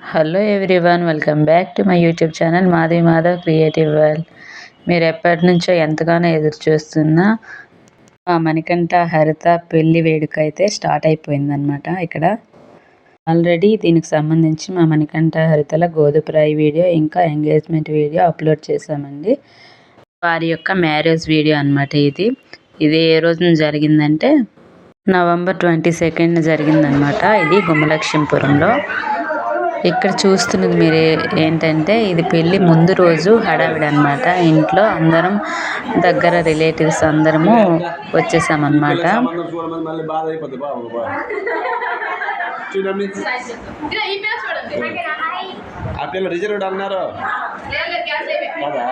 Hello everyone welcome back to my YouTube channel Madhavi Madhav creative world మీరు ఎప్పటి నుంచో ఎంతగానో ఎదురు చూస్తున్న మా మణికంఠ హరిత పెళ్ళి వేడుక అయితే స్టార్ట్ అయిపోయిందనమాట ఇక్కడ ఆల్రెడీ దీనికి సంబంధించి మా మణికంఠ హరితల గోధుప్రాయి వీడియో ఇంకా ఎంగేజ్మెంట్ వీడియో అప్లోడ్ చేశామండి. వారి యొక్క మ్యారేజ్ వీడియో అనమాట ఇది. ఇది ఏ రోజున జరిగిందంటే నవంబర్ ట్వంటీ సెకండ్ జరిగిందనమాట ఇది గుమ్మలక్ష్మీపురంలో. ఇక్కడ చూస్తున్నది మీరు ఏంటంటే ఇది పెళ్ళి ముందు రోజు హడావిడి అనమాట ఇంట్లో అందరం దగ్గర రిలేటివ్స్ అందరము వచ్చేసామన్నమాట. పిల్ల రిజర్వ్డ్ అన్నారు? కదా?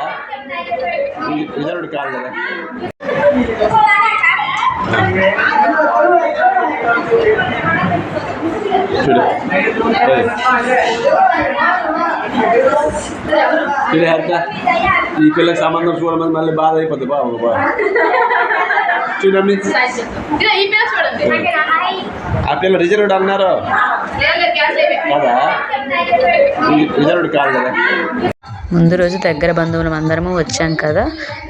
రిజర్వ్డ్ కాదు కదా. చూడు. చూడు హర్త ఈ పిల్లకి సంబంధం చూడమని మళ్ళీ బాధ అయిపోద్ది. బాబు బాబు చూడమ్మి ఆ పిల్ల రిజర్వ్డ్ అన్నారు. కదా? రిజర్వ్డ్ కాదు కదా? ముందు రోజు దగ్గర బంధువులం అందరము వచ్చాం కదా.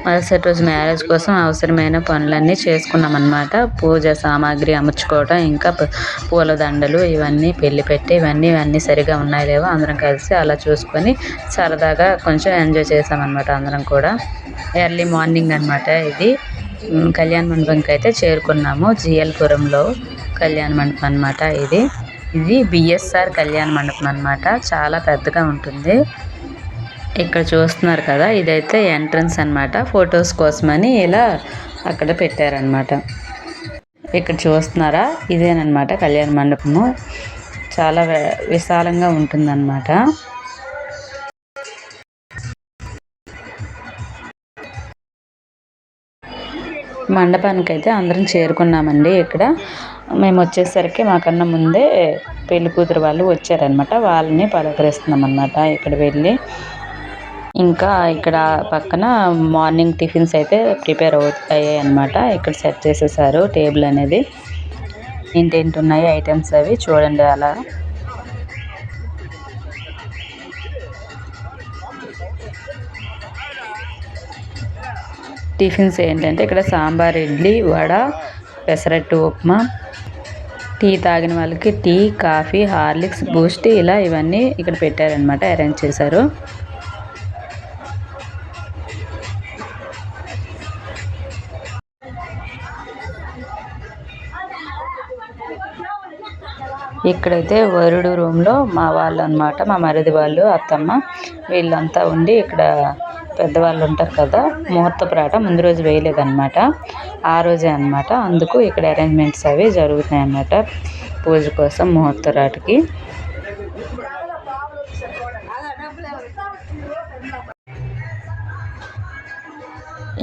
మరుసటి రోజు మ్యారేజ్ కోసం అవసరమైన పనులన్నీ చేసుకున్నాం అనమాట పూజ సామాగ్రి అమర్చుకోవటం ఇంకా పూలదండలు ఇవన్నీ పెళ్ళి పెట్టి ఇవన్నీ ఇవన్నీ సరిగా ఉన్నాయి లేవో అందరం కలిసి అలా చూసుకొని సరదాగా కొంచెం ఎంజాయ్ చేసామన్నమాట అందరం కూడా. ఎర్లీ మార్నింగ్ అనమాట ఇది. కళ్యాణ మండపంకి అయితే చేరుకున్నాము. జిఎల్పురంలో కళ్యాణ మండపం అనమాట ఇది. ఇది బిఎస్ఆర్ కళ్యాణ మండపం అనమాట చాలా పెద్దగా ఉంటుంది. ఇక్కడ చూస్తున్నారు కదా ఇదైతే ఎంట్రన్స్ అన్నమాట. ఫొటోస్ కోసమని ఇలా అక్కడ పెట్టారనమాట ఇక్కడ చూస్తున్నారా? ఇదేనమాట కళ్యాణ మండపము. చాలా విశాలంగా ఉంటుందన్నమాట. మండపానికి అయితే అందరం చేరుకున్నామండి ఇక్కడ. మేము వచ్చేసరికి మాకన్నా ముందే పెళ్ళి కూతురు వాళ్ళు వచ్చారనమాట వాళ్ళని పలకరిస్తున్నాం అనమాట ఇక్కడ వెళ్ళి. ఇంకా ఇక్కడ పక్కన మార్నింగ్ టిఫిన్స్ అయితే ప్రిపేర్ అవుతాయి అనమాట ఇక్కడ సెట్ చేసేసారు టేబుల్ అనేది. ఏంటేంటి ఉన్నాయి ఐటమ్స్ అవి చూడండి అలా. టిఫిన్స్ ఏంటంటే ఇక్కడ సాంబార్ ఇడ్లీ వడ పెసరట్టు ఉప్మా. టీ తాగిన వాళ్ళకి టీ కాఫీ హార్లిక్స్ బూస్ట్ ఇలా ఇవన్నీ ఇక్కడ పెట్టారనమాట అరేంజ్ చేశారు. ఇక్కడైతే వరుడు రూమ్లో మా వాళ్ళు అనమాట మా మరిది వాళ్ళు అత్తమ్మ వీళ్ళంతా ఉండి ఇక్కడ పెద్దవాళ్ళు ఉంటారు కదా ముహూర్తపురాట ముందు రోజు వేయలేదన్నమాట. ఆ రోజే అన్నమాట. అందుకు ఇక్కడ అరేంజ్మెంట్స్ అవి జరుగుతున్నాయి అన్నమాట పూజ కోసం ముహూర్త రాటకి.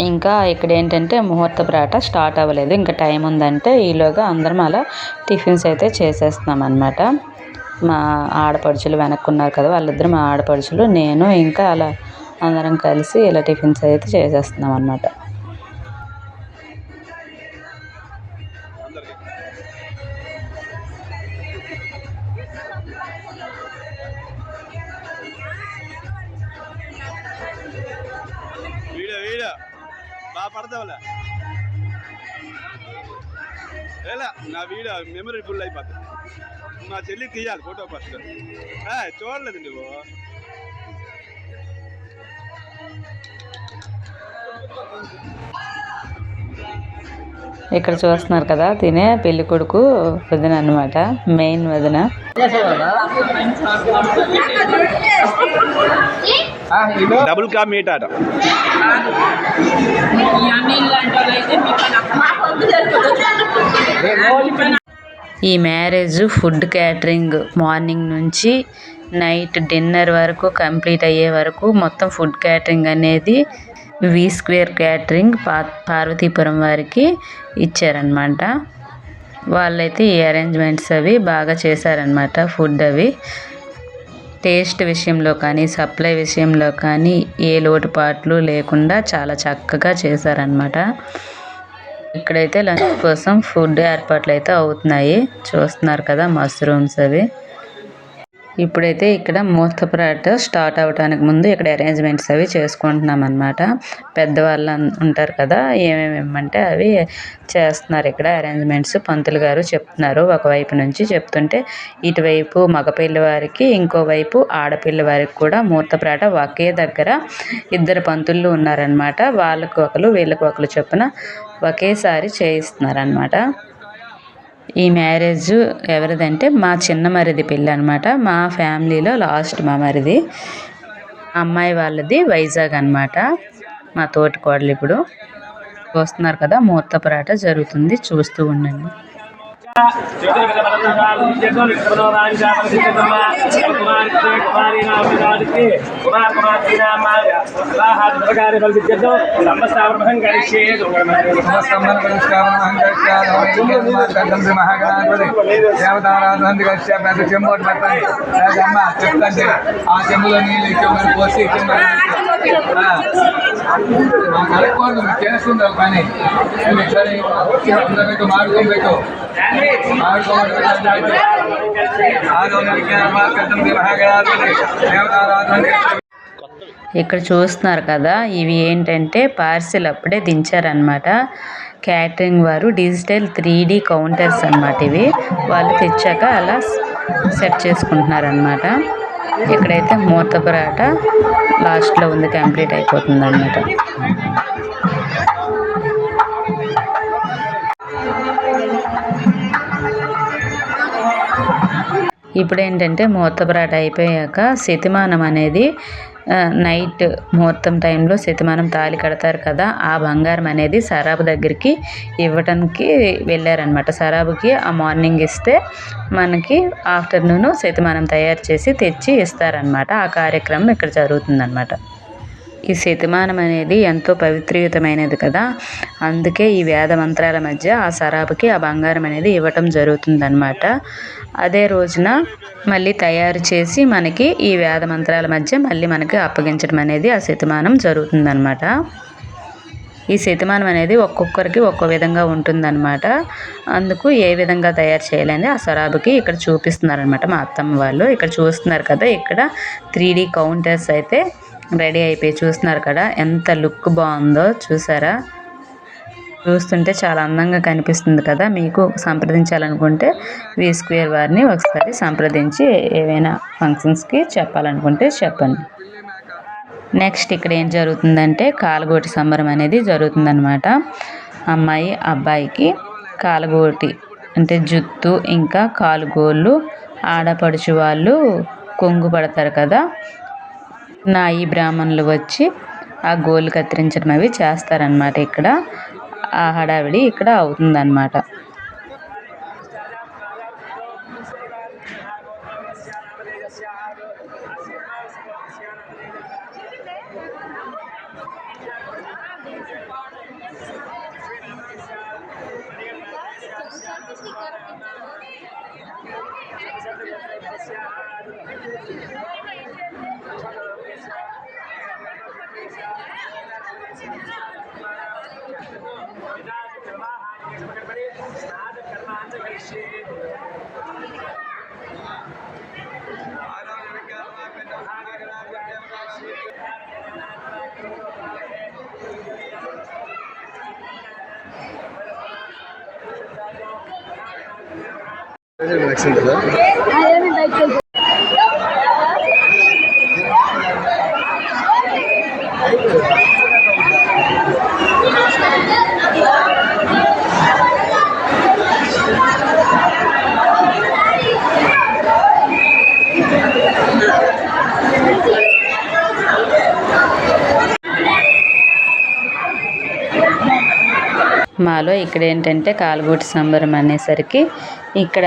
ఇంకా ఇక్కడ ఏంటంటే ముహూర్తపురాట స్టార్ట్ అవ్వలేదు. ఇంకా టైం ఉందంటే ఈలోగా అందరం అలా టిఫిన్స్ అయితే చేసేస్తున్నాం అనమాట మా ఆడపడుచులు వెనక్కున్నారు కదా వాళ్ళిద్దరు మా ఆడపడుచులు నేను ఇంకా అలా అందరం కలిసి ఇలా టిఫిన్స్ అయితే చేసేస్తున్నాం అనమాట ఎలా నా వీడియో మెమరీ ఫుల్ అయిపోతుంది నా చెల్లి తీయాలి ఫోటో ఫస్ట్ ఏ, చూడలేదు నువ్వు. ఇక్కడ చూస్తున్నారు కదా తినే పెళ్ళి కొడుకు వదిన అనమాట మెయిన్ వదిన. డబుల్ కా మీట్ ఆట ఈ మ్యారేజ్ ఫుడ్ క్యాటరింగ్ మార్నింగ్ నుంచి నైట్ డిన్నర్ వరకు కంప్లీట్ అయ్యే వరకు మొత్తం ఫుడ్ క్యాటరింగ్ అనేది వి స్క్వేర్ క్యాటరింగ్ పా పార్వతీపురం వారికి ఇచ్చారనమాట వాళ్ళైతే ఈ అరేంజ్మెంట్స్ అవి బాగా చేశారనమాట ఫుడ్ అవి. టేస్ట్ విషయంలో కానీ సప్లై విషయంలో కానీ ఏ లోటుపాట్లు లేకుండా చాలా చక్కగా చేశారనమాట ఇక్కడైతే లంచ్ కోసం ఫుడ్ ఏర్పాట్లు అయితే అవుతున్నాయి. చూస్తున్నారు కదా మష్రూమ్స్ అవి. ఇప్పుడైతే ఇక్కడ ముహూర్తపురాట స్టార్ట్ అవడానికి ముందు ఇక్కడ అరేంజ్మెంట్స్ అవి చేసుకుంటున్నాం అనమాట పెద్దవాళ్ళు ఉంటారు కదా ఏమేమి ఇమ్మంటే అవి చేస్తున్నారు ఇక్కడ. అరేంజ్మెంట్స్ పంతులు గారు చెప్తున్నారు. ఒకవైపు నుంచి చెప్తుంటే ఇటువైపు మగపిల్లి వారికి ఇంకోవైపు ఆడపిల్లి వారికి కూడా ముహూర్తపురాట ఒకే దగ్గర ఇద్దరు పంతులు ఉన్నారనమాట వాళ్ళకు ఒకరు వీళ్ళకు ఒకరు చొప్పున ఒకేసారి చేయిస్తున్నారనమాట ఈ మ్యారేజ్ ఎవరిదంటే మా చిన్న మరిది పెళ్ళి అనమాట మా ఫ్యామిలీలో లాస్ట్ మా మరిది. అమ్మాయి వాళ్ళది వైజాగ్ అనమాట మా తోటి కోడలు ఇప్పుడు చూస్తున్నారు కదా ముహూర్తపురాట జరుగుతుంది. చూస్తూ ఉండండి. చెప్తాంటే ఆ చెంబులో నీళ్ళు పోసి పని పెట్టు ఇక్కడ చూస్తున్నారు కదా ఇవి ఏంటంటే పార్సిల్ అప్పుడే దించారనమాట క్యాటరింగ్ వారు డిజిటల్ త్రీ డి కౌంటర్స్ అన్నమాట ఇవి. వాళ్ళు తెచ్చాక అలా సెట్ చేసుకుంటున్నారనమాట ఇక్కడైతే మూత పరాట లాస్ట్లో ఉంది కంప్లీట్ అయిపోతుంది అనమాట ఇప్పుడు ఏంటంటే ముహూర్త పరాట అయిపోయాక శతిమానం అనేది నైట్ ముహూర్తం టైంలో శతిమానం తాళి కడతారు కదా ఆ బంగారం అనేది సరాబు దగ్గరికి ఇవ్వటానికి వెళ్ళారనమాట సరాబుకి ఆ మార్నింగ్ ఇస్తే మనకి ఆఫ్టర్నూన్ శతిమానం తయారు చేసి తెచ్చి ఇస్తారనమాట ఆ కార్యక్రమం ఇక్కడ జరుగుతుందన్నమాట. ఈ శతమానం అనేది ఎంతో పవిత్రయుతమైనది కదా. అందుకే ఈ వేద మంత్రాల మధ్య ఆ సరాబుకి ఆ బంగారం అనేది ఇవ్వటం జరుగుతుందన్నమాట. అదే రోజున మళ్ళీ తయారు చేసి మనకి ఈ వేద మంత్రాల మధ్య మళ్ళీ మనకి అప్పగించడం అనేది ఆ శతమానం జరుగుతుందన్నమాట. ఈ శతిమానం అనేది ఒక్కొక్కరికి ఒక్కో విధంగా ఉంటుందన్నమాట. అందుకు ఏ విధంగా తయారు చేయాలని ఆ సరాబుకి ఇక్కడ చూపిస్తున్నారనమాట మా అత్తమ్మ వాళ్ళు. ఇక్కడ చూస్తున్నారు కదా ఇక్కడ త్రీ డీ కౌంటర్స్ అయితే రెడీ అయిపోయి చూస్తున్నారు కదా ఎంత లుక్ బాగుందో చూసారా? చూస్తుంటే చాలా అందంగా కనిపిస్తుంది కదా మీకు సంప్రదించాలనుకుంటే వి స్క్వేర్ వారిని ఒకసారి సంప్రదించి ఏవైనా ఫంక్షన్స్కి చెప్పాలనుకుంటే చెప్పండి. నెక్స్ట్ ఇక్కడ ఏం జరుగుతుందంటే కాలగోటి సంబరం అనేది జరుగుతుందన్నమాట. అమ్మాయి అబ్బాయికి కాలగోటి అంటే జుత్తు ఇంకా కాలుగోళ్ళు ఆడపడుచు వాళ్ళు కొంగు పడతారు కదా నాయి బ్రాహ్మణులు వచ్చి ఆ గోళ్ళు కత్తిరించడం అవి చేస్తారనమాట ఇక్కడ. ఆ హడావిడి ఇక్కడ అవుతుందన్నమాట. నచ్చింది మాలో ఇక్కడ ఏంటంటే కాలుగోటి సంబరం అనేసరికి ఇక్కడ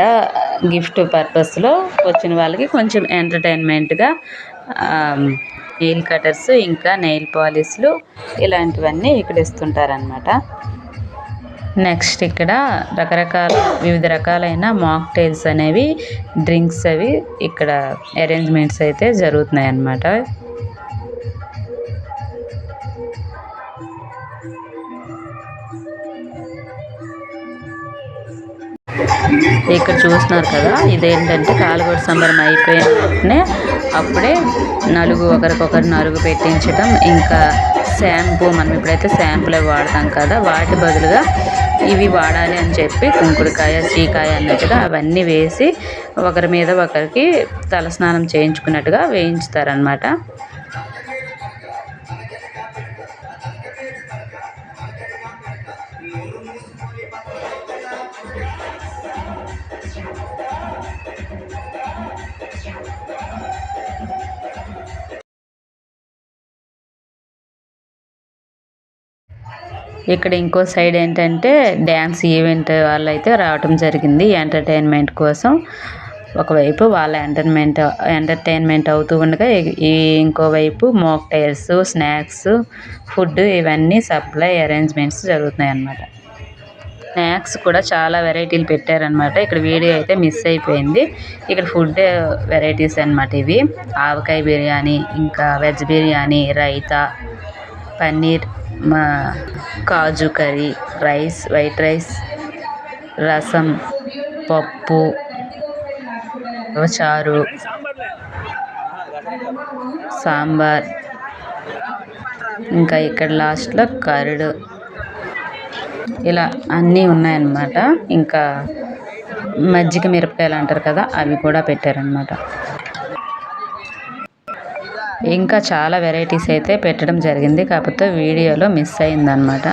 గిఫ్ట్ పర్పస్లో వచ్చిన వాళ్ళకి కొంచెం ఎంటర్టైన్మెంట్గా నెయిల్ కటర్స్ ఇంకా నెయిల్ పాలిష్లు ఇలాంటివన్నీ ఇక్కడ ఇస్తుంటారనమాట నెక్స్ట్ ఇక్కడ రకరకాల వివిధ రకాలైన మాక్టైల్స్ అనేవి డ్రింక్స్ అవి ఇక్కడ అరేంజ్మెంట్స్ అయితే జరుగుతున్నాయి అన్నమాట ఇక్కడ చూస్తున్నారు కదా ఇదేంటంటే కాలుగొడ సంబరం అయిపోయినే అప్పుడే నలుగు ఒకరికొకరు నలుగు పెట్టించడం ఇంకా షాంపూ మనం ఇప్పుడైతే షాంపూలే వాడతాం కదా వాటి బదులుగా ఇవి వాడాలి అని చెప్పి కుంకుడుకాయ చీకాయ అన్నట్టుగా అవన్నీ వేసి ఒకరి మీద ఒకరికి తలస్నానం చేయించుకున్నట్టుగా వేయించుతారనమాట ఇక్కడ ఇంకో సైడ్ ఏంటంటే డ్యాన్స్ ఈవెంట్ వాళ్ళు అయితే రావటం జరిగింది ఎంటర్టైన్మెంట్ కోసం. ఒకవైపు వాళ్ళ ఎంటర్టైన్మెంట్ ఎంటర్టైన్మెంట్ అవుతూ ఉండగా ఈ- ఇంకోవైపు మోక్టైల్స్ స్నాక్స్ ఫుడ్ ఇవన్నీ సప్లై అరేంజ్మెంట్స్ జరుగుతున్నాయి అన్నమాట స్నాక్స్ కూడా చాలా వెరైటీలు పెట్టారనమాట ఇక్కడ వీడియో అయితే మిస్ అయిపోయింది. ఇక్కడ ఫుడ్ వెరైటీస్ అనమాట ఇవి. ఆవకాయ బిర్యానీ ఇంకా వెజ్ బిర్యానీ రైతా పన్నీర్ మా kaju curry rice white rice rasam పప్పు చారు సాంబార్ ఇంకా ఇక్కడ లాస్ట్లో కరడు. ఇలా అన్నీ ఉన్నాయన్నమాట. ఇంకా మజ్జిగ మిరపకాయలు అంటారు కదా అవి కూడా పెట్టారనమాట ఇంకా చాలా వెరైటీస్ అయితే పెట్టడం జరిగింది. కాకపోతే వీడియోలో మిస్ అయిందనమాట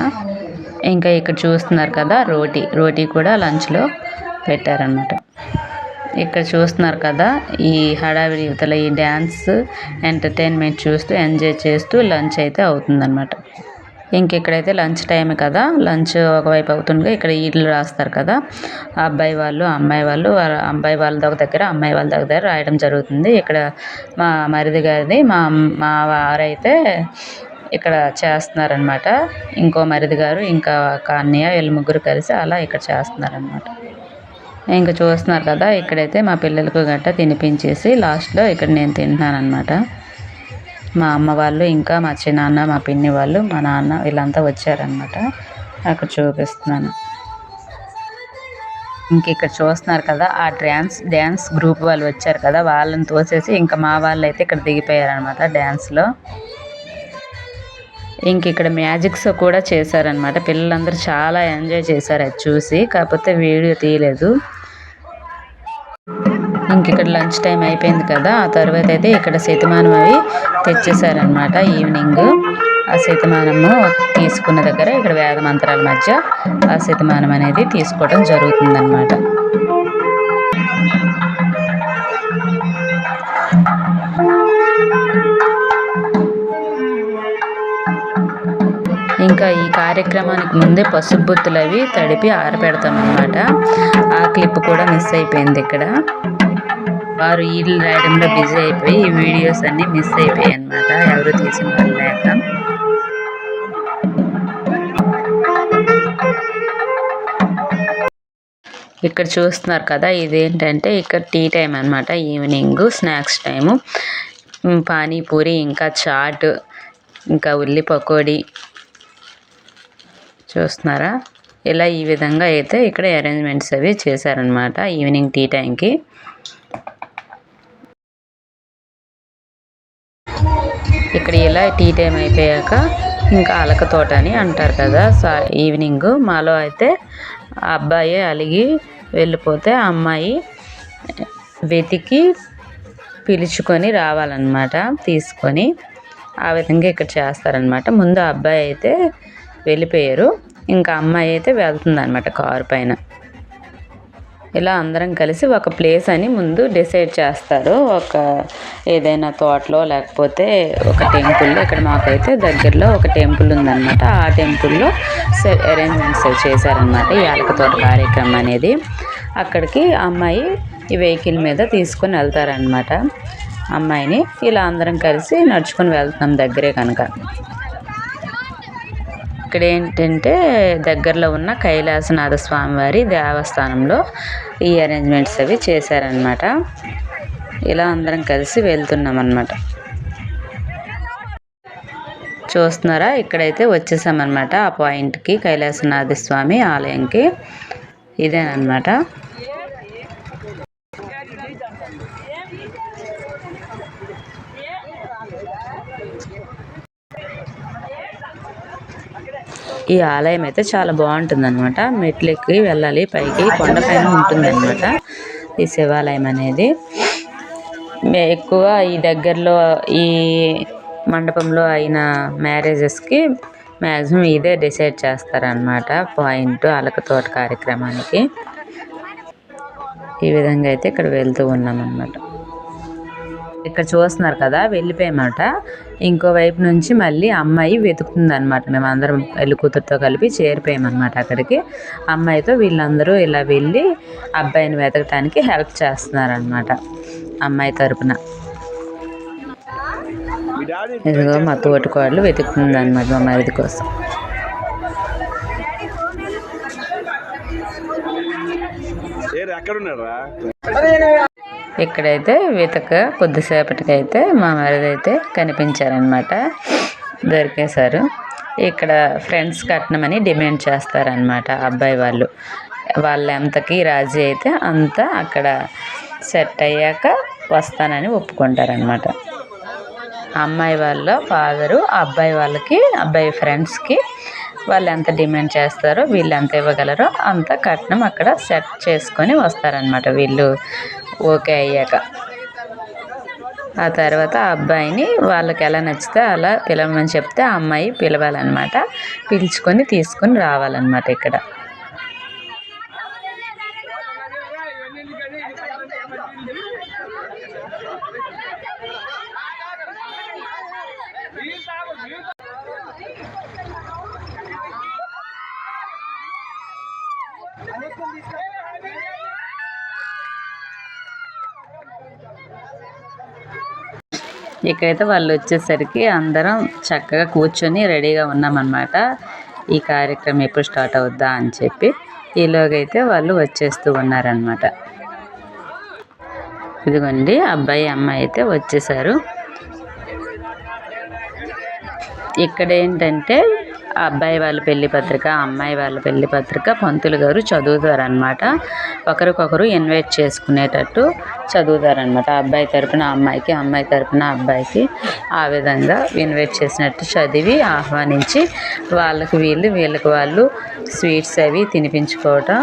ఇంకా ఇక్కడ చూస్తున్నారు కదా రోటీ. రోటీ కూడా లంచ్లో పెట్టారనమాట ఇక్కడ చూస్తున్నారు కదా ఈ హడావిడి యువతల ఈ డ్యాన్స్ ఎంటర్టైన్మెంట్ చూస్తూ ఎంజాయ్ చేస్తూ లంచ్ అయితే అవుతుందన్నమాట. ఇంకెక్కడైతే లంచ్ టైం కదా. లంచ్ ఒకవైపు అవుతుండగా ఇక్కడ ఈట్లు రాస్తారు కదా. ఆ అబ్బాయి వాళ్ళు అమ్మాయి వాళ్ళు వాళ్ళ అబ్బాయి వాళ్ళ ఒక దగ్గర అమ్మాయి వాళ్ళ దగ్గర రాయడం జరుగుతుంది. ఇక్కడ మా మరిది గారిది మా మా వారైతే ఇక్కడ చేస్తున్నారనమాట ఇంకో మరిది గారు ఇంకా ఒక అన్నయ్య వీళ్ళు ముగ్గురు కలిసి అలా ఇక్కడ చేస్తున్నారనమాట ఇంకా చూస్తున్నారు కదా ఇక్కడైతే మా పిల్లలకు గట్ట తినిపించేసి లాస్ట్లో ఇక్కడ నేను తింటున్నాను అనమాట మా అమ్మ వాళ్ళు ఇంకా మా చిన్నాన్న మా పిన్ని వాళ్ళు మా నాన్న వీళ్ళంతా వచ్చారనమాట అక్కడ చూపిస్తున్నాను. ఇంక ఇక్కడ చూస్తున్నారు కదా ఆ డ్యాన్స్ డ్యాన్స్ గ్రూప్ వాళ్ళు వచ్చారు కదా వాళ్ళని తోసేసి ఇంకా మా వాళ్ళు అయితే ఇక్కడ దిగిపోయారనమాట డ్యాన్స్లో. ఇంక ఇక్కడ మ్యాజిక్స్ కూడా చేశారనమాట పిల్లలందరూ చాలా ఎంజాయ్ చేశారు అది చూసి కాకపోతే వీడియో తీయలేదు. ఇంక ఇక్కడ లంచ్ టైం అయిపోయింది కదా ఆ తర్వాత అయితే ఇక్కడ శతమానం అవి తెచ్చేసారనమాట ఈవినింగ్. ఆ శతమానము తీసుకున్న దగ్గర ఇక్కడ వేద మంత్రాల మధ్య ఆ శతమానం అనేది తీసుకోవడం జరుగుతుందన్నమాట. ఇంకా ఈ కార్యక్రమానికి ముందే పసుపు బుత్తులు అవి తడిపి ఆరబెడతాం అనమాట ఆ క్లిప్ కూడా మిస్ అయిపోయింది ఇక్కడ. వారు ఈళ్ళు రాయడంలో బిజీ అయిపోయి ఈ వీడియోస్ అన్నీ మిస్ అయిపోయాయి అనమాట ఎవరు తీసిన వాళ్ళు లేక. ఇక్కడ చూస్తున్నారు కదా ఇదేంటంటే ఇక్కడ టీ టైం అనమాట ఈవినింగ్ స్నాక్స్ టైము. పానీపూరి ఇంకా చాట్ ఇంకా ఉల్లి పకోడీ. చూస్తున్నారా? ఇలా ఈ విధంగా అయితే ఇక్కడ అరేంజ్మెంట్స్ అవి చేశారనమాట ఈవినింగ్ టీ టైంకి ఇక్కడ ఇలా టీ టైం అయిపోయాక ఇంకా అలక తోట అని అంటారు కదా. సా ఈవినింగ్ మాలో అయితే అబ్బాయి అలిగి వెళ్ళిపోతే అమ్మాయి వెతికి పిలుచుకొని రావాలన్నమాట తీసుకొని ఆ విధంగా ఇక్కడ చేస్తారనమాట ముందు ఆ అబ్బాయి అయితే వెళ్ళిపోయారు. ఇంకా అమ్మాయి అయితే వెళ్తుందనమాట కారు పైన. ఇలా అందరం కలిసి ఒక ప్లేస్ అని ముందు డిసైడ్ చేస్తారు. ఒక ఏదైనా తోటలో లేకపోతే ఒక టెంపుల్లో ఇక్కడ మాకైతే దగ్గరలో ఒక టెంపుల్ ఉందన్నమాట. ఆ టెంపుల్లో అరేంజ్మెంట్స్ చేశారనమాట ఈ అలక తోట కార్యక్రమం అనేది. అక్కడికి అమ్మాయి ఈ వెహికల్ మీద తీసుకొని వెళ్తారనమాట అమ్మాయిని ఇలా అందరం కలిసి నడుచుకొని వెళ్తున్నాం దగ్గరే కనుక. ఇక్కడ ఏంటంటే దగ్గరలో ఉన్న కైలాసనాథ స్వామివారి దేవస్థానంలో ఈ అరేంజ్మెంట్స్ అవి చేశారనమాట ఇలా అందరం కలిసి వెళ్తున్నాం అనమాట చూస్తున్నారా? ఇక్కడైతే వచ్చేసామన్నమాట. ఆ పాయింట్కి కైలాసనాథ స్వామి ఆలయంకి. ఇదేనమాట ఈ ఆలయం అయితే చాలా బాగుంటుంది అనమాట మెట్లెక్కి వెళ్ళాలి పైకి కొండపైన ఉంటుంది అనమాట ఈ శివాలయం అనేది. ఎక్కువ ఈ దగ్గరలో ఈ మండపంలో అయిన మ్యారేజెస్కి మ్యాక్సిమం ఇదే డిసైడ్ చేస్తారనమాట పాయింట్ అలక తోట కార్యక్రమానికి. ఈ విధంగా అయితే ఇక్కడ వెళ్తూ ఉన్నాం అన్నమాట ఇక్కడ చూస్తున్నారు కదా వెళ్ళిపోయామట ఇంకో వైపు నుంచి మళ్ళీ అమ్మాయి వెతుకుతుంది అనమాట మేము అందరం పెళ్ళి కూతురుతో కలిపి చేరిపోయామన్నమాట అక్కడికి. అమ్మాయితో వీళ్ళందరూ ఇలా వెళ్ళి అబ్బాయిని వెతకటానికి హెల్ప్ చేస్తున్నారనమాట అమ్మాయి తరపున. ఇదిగో మా తోటికోడలు వెతుకుతుంది అనమాట మా మరిది కోసం. ఎక్కడున్నారా? ఇక్కడైతే వెతక కొద్దిసేపటికైతే మా మరిది అయితే కనిపించారనమాట దొరికేశారు. ఇక్కడ ఫ్రెండ్స్ కట్నమని డిమాండ్ చేస్తారనమాట అబ్బాయి వాళ్ళు. వాళ్ళ ఎంతకి రాజీ అయితే అంత అక్కడ సెట్ అయ్యాక వస్తానని ఒప్పుకుంటారనమాట అమ్మాయి వాళ్ళ ఫాదరు అబ్బాయి వాళ్ళకి అబ్బాయి ఫ్రెండ్స్కి వాళ్ళు ఎంత డిమాండ్ చేస్తారో వీళ్ళు ఎంత ఇవ్వగలరో అంత కట్నం అక్కడ సెట్ చేసుకొని వస్తారనమాట వీళ్ళు. ఓకే అయ్యాక. ఆ తర్వాత ఆ అబ్బాయిని వాళ్ళకి ఎలా నచ్చితే అలా పిలవమని చెప్తే ఆ అమ్మాయి పిలవాలన్నమాట. పిలుచుకొని తీసుకొని రావాలన్నమాట ఇక్కడ. ఇక్కడైతే వాళ్ళు వచ్చేసరికి అందరం చక్కగా కూర్చొని రెడీగా ఉన్నామన్నమాట. ఈ కార్యక్రమం ఎప్పుడు స్టార్ట్ అవుద్దా అని చెప్పి ఈలోగైతే వాళ్ళు వచ్చేస్తూ ఉన్నారనమాట ఇదిగోండి అబ్బాయి అమ్మాయి అయితే వచ్చేసారు. ఇక్కడ ఏంటంటే అబ్బాయి వాళ్ళ పెళ్ళి పత్రిక అమ్మాయి వాళ్ళ పెళ్ళి పత్రిక పంతులు గారు చదువుతారనమాట ఒకరికొకరు ఇన్వైట్ చేసుకునేటట్టు చదువుతారనమాట అబ్బాయి తరపున అమ్మాయికి అమ్మాయి తరపున అబ్బాయికి ఆ విధంగా ఇన్వైట్ చేసినట్టు చదివి ఆహ్వానించి వాళ్ళకి వీళ్ళు వీళ్ళకి వాళ్ళు స్వీట్స్ అవి తినిపించుకోవటం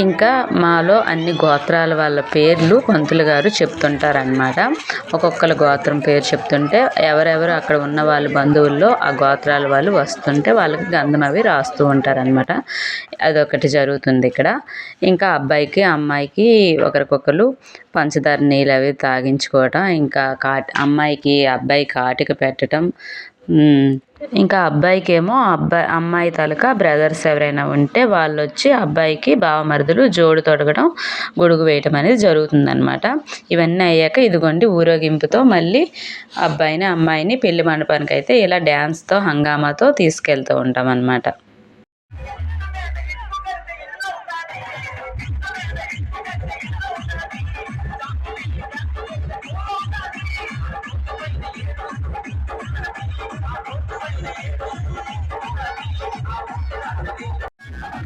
ఇంకా మాలో అన్ని గోత్రాల వాళ్ళ పేర్లు పంతులు గారు చెప్తుంటారనమాట ఒక్కొక్కరు గోత్రం పేరు చెప్తుంటే ఎవరెవరు అక్కడ ఉన్న వాళ్ళ బంధువుల్లో ఆ గోత్రాల వాళ్ళు వస్తుంటే వాళ్ళకి గంధం అవి రాస్తూ ఉంటారనమాట అదొకటి జరుగుతుంది ఇక్కడ. ఇంకా అబ్బాయికి అమ్మాయికి ఒకరికొకరు పంచదార నీళ్ళు అవి తాగించుకోవటం ఇంకా కాటి అమ్మాయికి అబ్బాయి కాటిక పెట్టడం ఇంకా అబ్బాయికి ఏమో అబ్బాయి అమ్మాయి తాలూకా బ్రదర్స్ ఎవరైనా ఉంటే వాళ్ళు వచ్చి అబ్బాయికి బావమరుదులు జోడు తొడగడం గొడుగు వేయటం అనేది జరుగుతుందన్నమాట. ఇవన్నీ అయ్యాక ఇదిగోండి ఊరేగింపుతో మళ్ళీ అబ్బాయిని అమ్మాయిని పెళ్ళి మండపానికి అయితే ఇలా డ్యాన్స్తో హంగామాతో తీసుకెళ్తూ ఉంటాం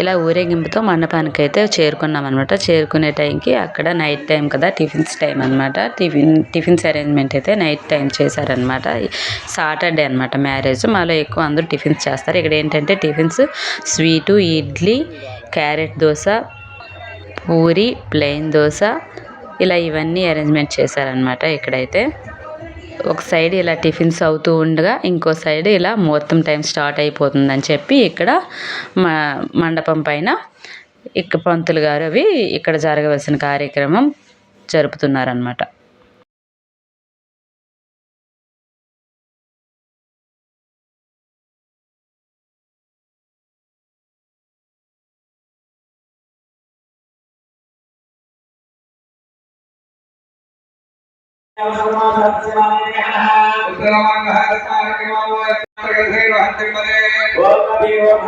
ఇలా ఊరేగింపుతో మండపానికి అయితే చేరుకున్నాం అనమాట చేరుకునే టైంకి అక్కడ నైట్ టైం కదా టిఫిన్స్ టైం అనమాట టిఫిన్ టిఫిన్స్ అరేంజ్మెంట్ అయితే నైట్ టైం చేశారనమాట సాటర్డే అనమాట మ్యారేజ్. మాలో ఎక్కువ అందరూ టిఫిన్స్ చేస్తారు. ఇక్కడ ఏంటంటే tiffins sweet idli carrot dosa puri plain dosa ఇలా ఇవన్నీ అరేంజ్మెంట్ చేశారనమాట ఇక్కడైతే. ఒక సైడ్ ఇలా టిఫిన్స్ అవుతూ ఉండగా ఇంకో సైడ్ ఇలా ముహూర్తం టైం స్టార్ట్ అయిపోతుందని చెప్పి ఇక్కడ మా మండపం పైన ఇక పంతులు గారు అవి ఇక్కడ జరగవలసిన కార్యక్రమం జరుపుతున్నారనమాట उत्तरांग ఓం ఓం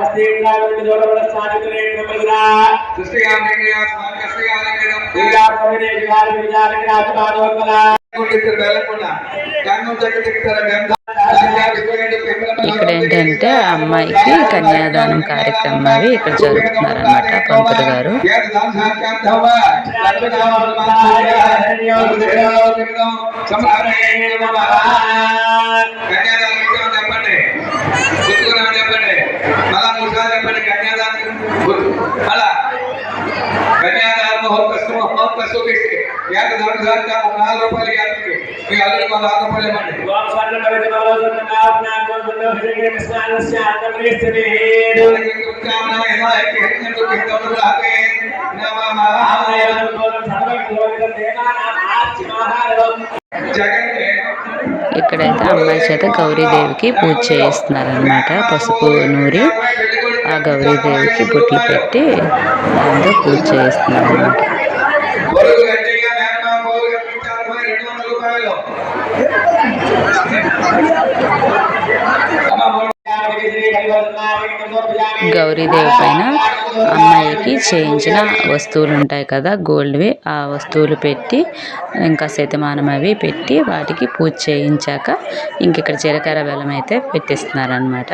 ఇక్కడ ఏంటంటే అమ్మాయికి కన్యాదానం కార్యక్రమం అవి ఇక్కడ జరుపుతున్నారన్నమాట పంతులు గారు. చెప్పండి గుర్తుకున్నా చెప్పండి మళ్ళా మూడు సార్లు చెప్పండి కన్యాదానం గుర్తు మళ్ళా కన్యాదానం మహోత్సవం మహోత్సవం యాత రెండు సార్లు కాదు నాలుగు రూపాయలు యాత్రకి మీ అల్లుడు మా నాలుగు రూపాయలు ఇవ్వండి ఇక్కడైతే అమ్మాయి చేత గౌరీదేవికి పూజ చేయిస్తున్నారనమాట పసుపు నూరి ఆ గౌరీదేవికి బొట్లు పెట్టి దాంతో పూజ చేయిస్తున్నారు గౌరీదేవి పైన అమ్మాయికి చేయించిన వస్తువులు ఉంటాయి కదా గోల్డ్వి. ఆ వస్తువులు పెట్టి ఇంకా శతమానం అవి పెట్టి వాటికి పూజ చేయించాక ఇంక ఇక్కడ జీలకర్ర బెల్లం అయితే పెట్టిస్తున్నారు అనమాట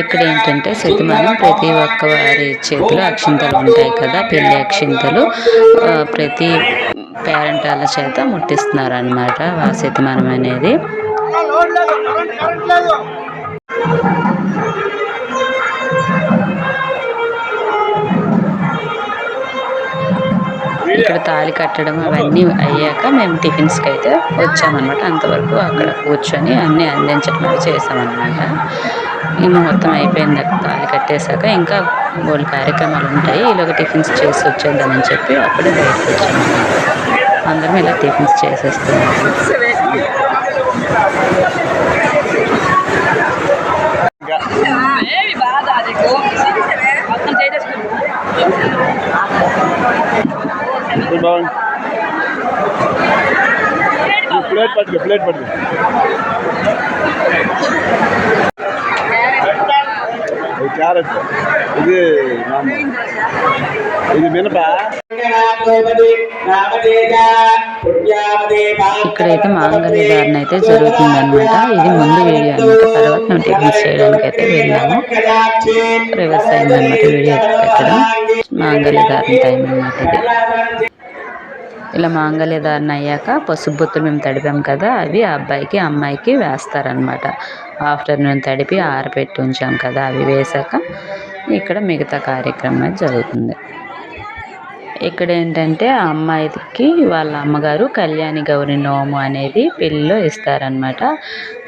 ఇక్కడ ఏంటంటే శతమానం ప్రతి ఒక్క వారి చేతిలో అక్షింతలు ఉంటాయి కదా పెళ్ళి అక్షింతలు. ప్రతి పేరెంట్ వాళ్ళ చేత ముట్టిస్తున్నారు అనమాట ఆ శతమానం అనేది. ఇక్కడ తాళి కట్టడం అవన్నీ అయ్యాక మేము టిఫిన్స్కి అయితే వచ్చామన్నమాట. అంతవరకు అక్కడ కూర్చొని అన్నీ అందించడం చేసామన్నమాట ఈ ముహూర్తం అయిపోయింది తాళి కట్టేశాక ఇంకా మూడు కార్యక్రమాలు ఉంటాయి. ఇలాగ టిఫిన్స్ చేసి వచ్చేద్దామని చెప్పి అప్పుడే బయటకు వచ్చాము అందరం ఇలా టిఫిన్స్ చేసేస్తున్నాము ఏమి బాధ నీకు మొత్తం చేసేసుకుంటా ప్లేట్ పట్టుకో ప్లేట్ పట్టుకో. ఇది క్యారెట్ ఇది ఇది మినప? ఇక్కడైతే మాంగళ్య ధారణ అయితే జరుగుతుంది అనమాట ఇది ముందు వీడియో అనమాట తర్వాత మేము టిఫిన్స్ చేయడానికి అయితే వెళ్ళాము. రివర్స్ అయింది అనమాట వీడియో పెట్టడం. మాంగళ్య ధారణ టైం అనమాట ఇది. ఇలా మాంగళ్యధారణ అయ్యాక పసుపు బొత్తులు మేము తడిపాం కదా అవి ఆ అబ్బాయికి అమ్మాయికి వేస్తారనమాట ఆఫ్టర్నూన్ తడిపి ఆరబెట్టి ఉంచాం కదా అవి వేసాక ఇక్కడ మిగతా కార్యక్రమం జరుగుతుంది. ఇక్కడ ఏంటంటే ఆ అమ్మాయికి వాళ్ళ అమ్మగారు కళ్యాణి గౌరి నోము అనేది పెళ్ళిలో ఇస్తారనమాట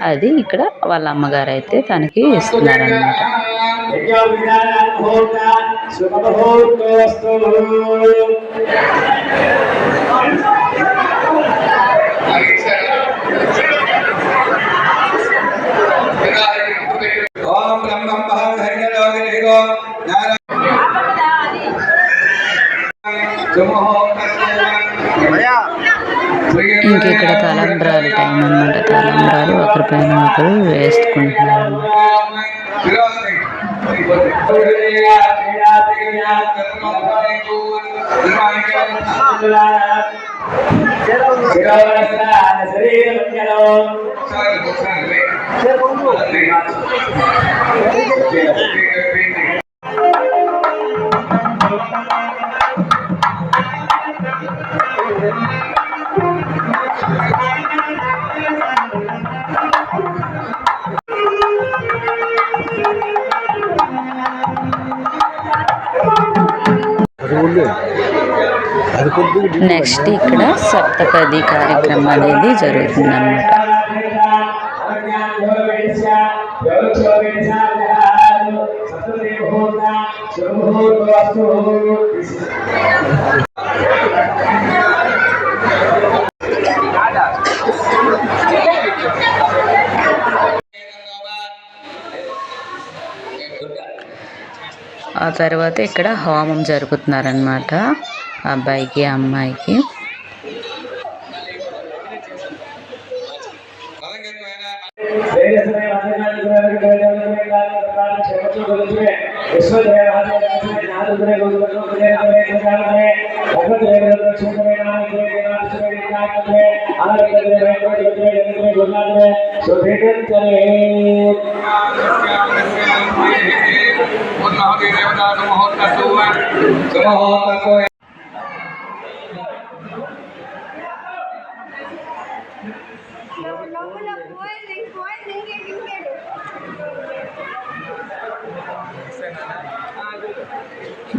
అది ఇక్కడ వాళ్ళ అమ్మగారు అయితే తనకి ఇస్తున్నారనమాట ఇంక ఇక్కడ తలంబ్రాలు టైం అనమాట తలంబ్రాలు ఒకరిపైన ఒకరు వేసుకుంటున్నారు అన్నమాట నెక్స్ట్ ఇక్కడ సప్తపది కార్యక్రమం అనేది జరుగుతుంది అన్నమాట ఆ తర్వాత ఇక్కడ హోమం జరుగుతున్నారన్నమాట అబ్బాయికి అమ్మాయికి.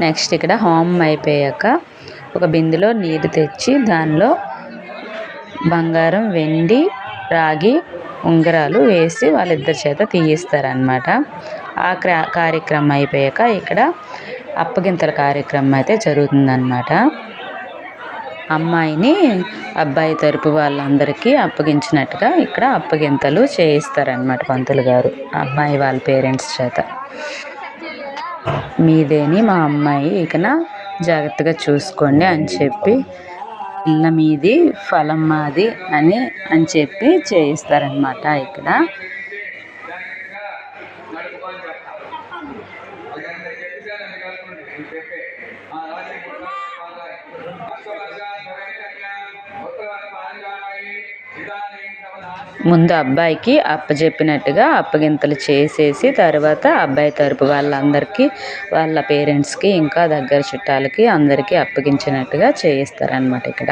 నెక్స్ట్ ఇక్కడ హోమం అయిపోయాక ఒక బిందెలో నీరు తెచ్చి దానిలో బంగారం వెండి రాగి ఉంగరాలు వేసి వాళ్ళిద్దరి చేత తీయిస్తారనమాట ఆ క్రా కార్యక్రమం అయిపోయాక ఇక్కడ అప్పగింతల కార్యక్రమం అయితే జరుగుతుందన్నమాట. అమ్మాయిని అబ్బాయి తరపు వాళ్ళందరికీ అప్పగించినట్టుగా ఇక్కడ అప్పగింతలు చేయిస్తారనమాట పంతులు గారు అమ్మాయి వాళ్ళ పేరెంట్స్ చేత. మీదేని మా అమ్మాయి ఇకన జాగ్రత్తగా చూసుకోండి అని చెప్పి పిల్ల మీది ఫలం మాది అని అని చెప్పి చేయిస్తారనమాట ఇక్కడ. ముందు అబ్బాయికి అప్పచెప్పినట్టుగా అప్పగింతలు చేసేసి తర్వాత అబ్బాయి తరపు వాళ్ళందరికీ వాళ్ళ పేరెంట్స్కి ఇంకా దగ్గర చుట్టాలకి అందరికీ అప్పగించినట్టుగా చేయిస్తారనమాట ఇక్కడ.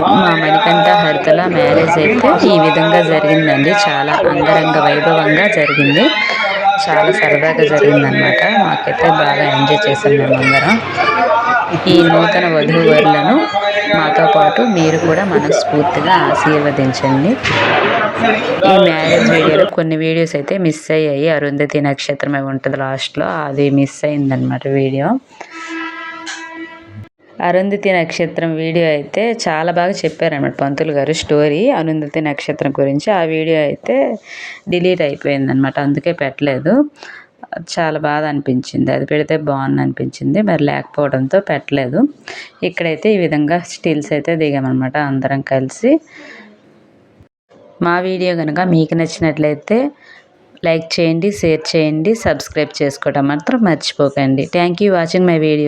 మా మణికంఠ హరితల మ్యారేజ్ అయితే ఈ విధంగా జరిగిందండి. చాలా అంగరంగ వైభవంగా జరిగింది. చాలా సరదాగా జరిగిందనమాట మాకైతే బాగా ఎంజాయ్ చేసాం మేమందరం. ఈ నూతన వధూవరులను మాతో పాటు మీరు కూడా మనస్ఫూర్తిగా ఆశీర్వదించండి. ఈ మ్యారేజ్ వీడియోలో కొన్ని వీడియోస్ అయితే మిస్ అయ్యాయి. అరుంధతి నక్షత్రం అవి ఉంటుంది లాస్ట్లో. అది మిస్ అయిందనమాట వీడియో. అరుంధతి నక్షత్రం వీడియో అయితే చాలా బాగా చెప్పారనమాట పంతులు గారు స్టోరీ. అరుంధతి నక్షత్రం గురించి ఆ వీడియో అయితే డిలీట్ అయిపోయిందనమాట అందుకే పెట్టలేదు. చాలా బాధ అనిపించింది. అది పెడితే బాగుంది అనిపించింది. మరి లేకపోవడంతో పెట్టలేదు. ఇక్కడైతే ఈ విధంగా స్టిల్స్ అయితే దిగామన్నమాట అందరం కలిసి. మా వీడియో కనుక మీకు నచ్చినట్లయితే లైక్ చేయండి షేర్ చేయండి సబ్స్క్రైబ్ చేసుకోవడం మాత్రం మర్చిపోకండి. Thank you watching my video